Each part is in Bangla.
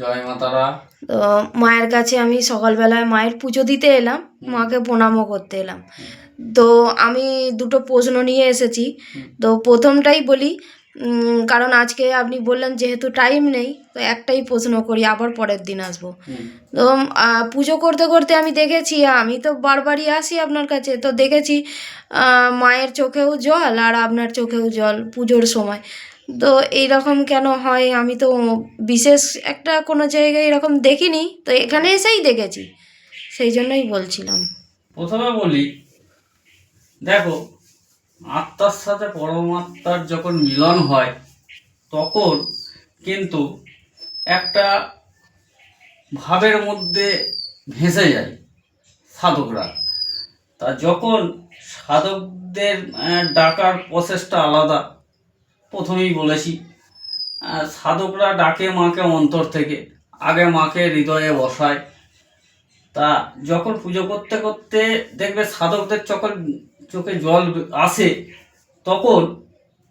জয় মাতারা তো মায়ের কাছে আমি সকালবেলায় মায়ের পুজো দিতে এলাম মাকে প্রণামও করতে এলাম। তো আমি দুটো প্রশ্ন নিয়ে এসেছি। তো প্রথমটাই বলি কারণ আজকে আপনি বললেন যেহেতু টাইম নেই তো একটাই প্রশ্ন করি আবার পরের দিন আসব। তো পুজো করতে করতে আমি দেখেছি আমি তো বারবারই আসি আপনার কাছে তো দেখেছি মায়ের চোখেও জল আর আপনার চোখেও জল পুজোর সময়। তো এইরকম কেন হয়? আমি তো বিশেষ একটা কোনো জায়গায় এরকম দেখিনি। তো এখানে এসেই দেখেছি। সেই জন্যই বলছিলাম। প্রথমে বলি, দেখো, আত্মার সাথে পরমাত্মার যখন মিলন হয়, তখন কিন্তু একটা ভাবের মধ্যে ভেসে যায় সাধকরা। তা যখন সাধকদের ডাকার প্রসেসটা আলাদা প্রথমেই বলেছি সাধকরা ডাকে মাকে অন্তর থেকে আগে মাকে হৃদয়ে বসায়। তা যখন পুজো করতে করতে দেখবে সাধকদের চোখে চোখে জল আসে তখন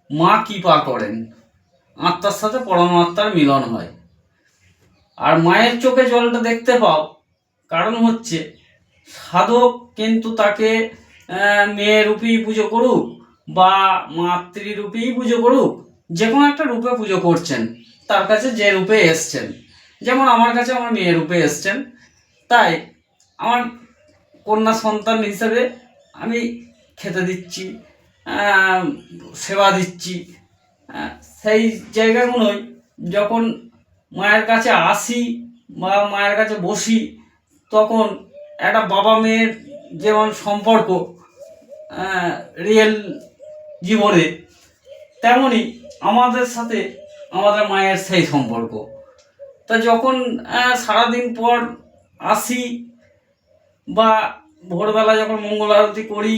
মা কৃপা করেন। আত্মার সাথে পরমাত্মার মিলন হয়। আর মায়ের চোখে জলটা দেখতে পাও কারণ হচ্ছে সাধক কিন্তু তাকে আহ, মেয়েরূপেই পুজো করুক বা মাতৃরূপেই পুজো করুক, যে কোনো একটা রূপে পুজো করছেন, তার কাছে যে রূপে এসছেন, যেমন আমার কাছে আমার মেয়ে রূপে এসছেন, তাই আমার কন্যা সন্তান হিসাবে আমি খেতে দিচ্ছি সেবা দিচ্ছি সেই জায়গাগুলোই যখন মায়ের কাছে আসি বা মায়ের কাছে বসি, তখন একটা বাবা মেয়ের যেমন সম্পর্ক রিয়েল জীবনে তেমনি আমাদের সাথে আমাদের মায়ের সেই সম্পর্ক। তা যখন সারাদিন পর আসি বা ভোরবেলা যখন মঙ্গল আরতি করি,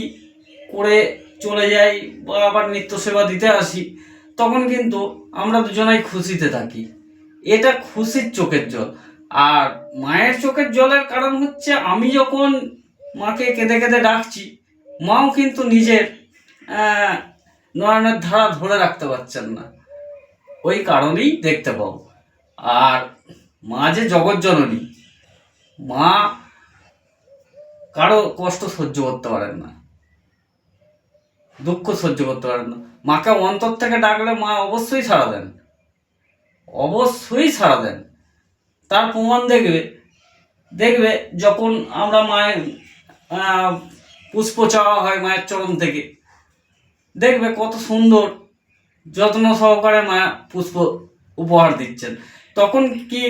করে চলে যাই বা আবার নিত্য সেবা দিতে আসি, তখন কিন্তু আমরা দুজনাই খুশিতে থাকি। এটা খুশির চোখের জল। আর মায়ের চোখের জলের কারণ হচ্ছে আমি যখন মাকে কেঁদে কেঁদে ডাকছি, মাও কিন্তু নিজের নয়নের ধারা ধরে রাখতে পারছেন না। ওই কারণেই দেখতে পাবো আর মা যে জগৎ জননী মা কারও কষ্ট সহ্য করতে পারেন না, দুঃখ সহ্য করতে পারেন না। মাকে অন্তর থেকে ডাকলে মা অবশ্যই সাড়া দেন। অবশ্যই সাড়া দেন। তার প্রমাণ দেখবে। দেখবে যখন আমরা মায়ের পুষ্প চাওয়া হয় মায়ের চরণ থেকে। দেখবে কত সুন্দর যত্ন সহকারে মা পুষ্প উপহার দিচ্ছেন। তখন কি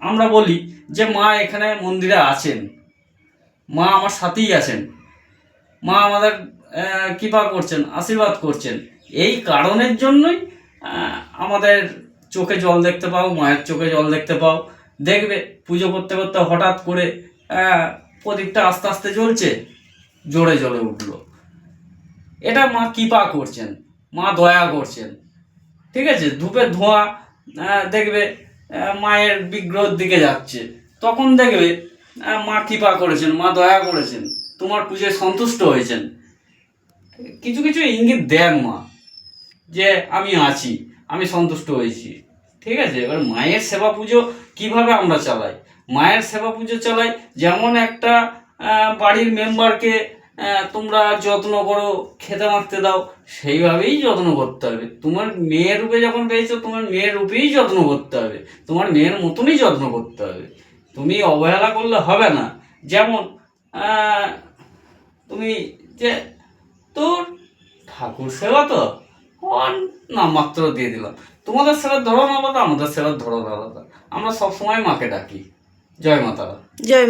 আমরা বলি যে মা এখানে মন্দিরে আছেন। মা আমার সাথেই আছেন। মা আমাদের কৃপা করছেন, আশীর্বাদ করছেন। এই কারণের জন্যই আমাদের চোখে জল দেখতে পাও, মায়ের চোখে জল দেখতে পাও। দেখবে পুজো করতে করতে হঠাৎ করে প্রদীপটা আস্তে আস্তে জ্বলছে, জোরে জ্বলে উঠল। এটা মা কৃপা করছেন, মা দয়া করছেন। ঠিক আছে? ধূপের ধোঁয়া দেখবে মায়ের বিগ্রহের দিকে যাচ্ছে। তখন দেখবে মা কৃপা করেছেন, মা দয়া করেছেন, তোমার পুজোয় সন্তুষ্ট হয়েছেন। কিছু কিছু ইঙ্গিত দেন মা, যে আমি আছি, আমি সন্তুষ্ট হয়েছি। ঠিক আছে? এবার মায়ের সেবা পুজো কীভাবে আমরা চালাই? মায়ের সেবা পুজো চালাই যেমন একটা বাড়ির মেম্বারকে তোমরা যত্ন করো, খেতে মাখতে দাও। সেইভাবেই যত্ন করতে হবে। তোমার মেয়ের রূপে যখন পেয়েছ, তোমার মেয়ের রূপেই যত্ন করতে হবে। তোমার মেয়ের মতনই যত্ন করতে হবে। তুমি অবহেলা করলে হবে না। যেমন তুমি যে তোর ঠাকুর সেবা তো অন নামমাত্র দিয়ে দিলাম। তোমাদের সেবার ধরন আলাদা, আমাদের সেবার ধরন আলাদা। আমরা সবসময় মাকে ডাকি। জয় মাতারা জয়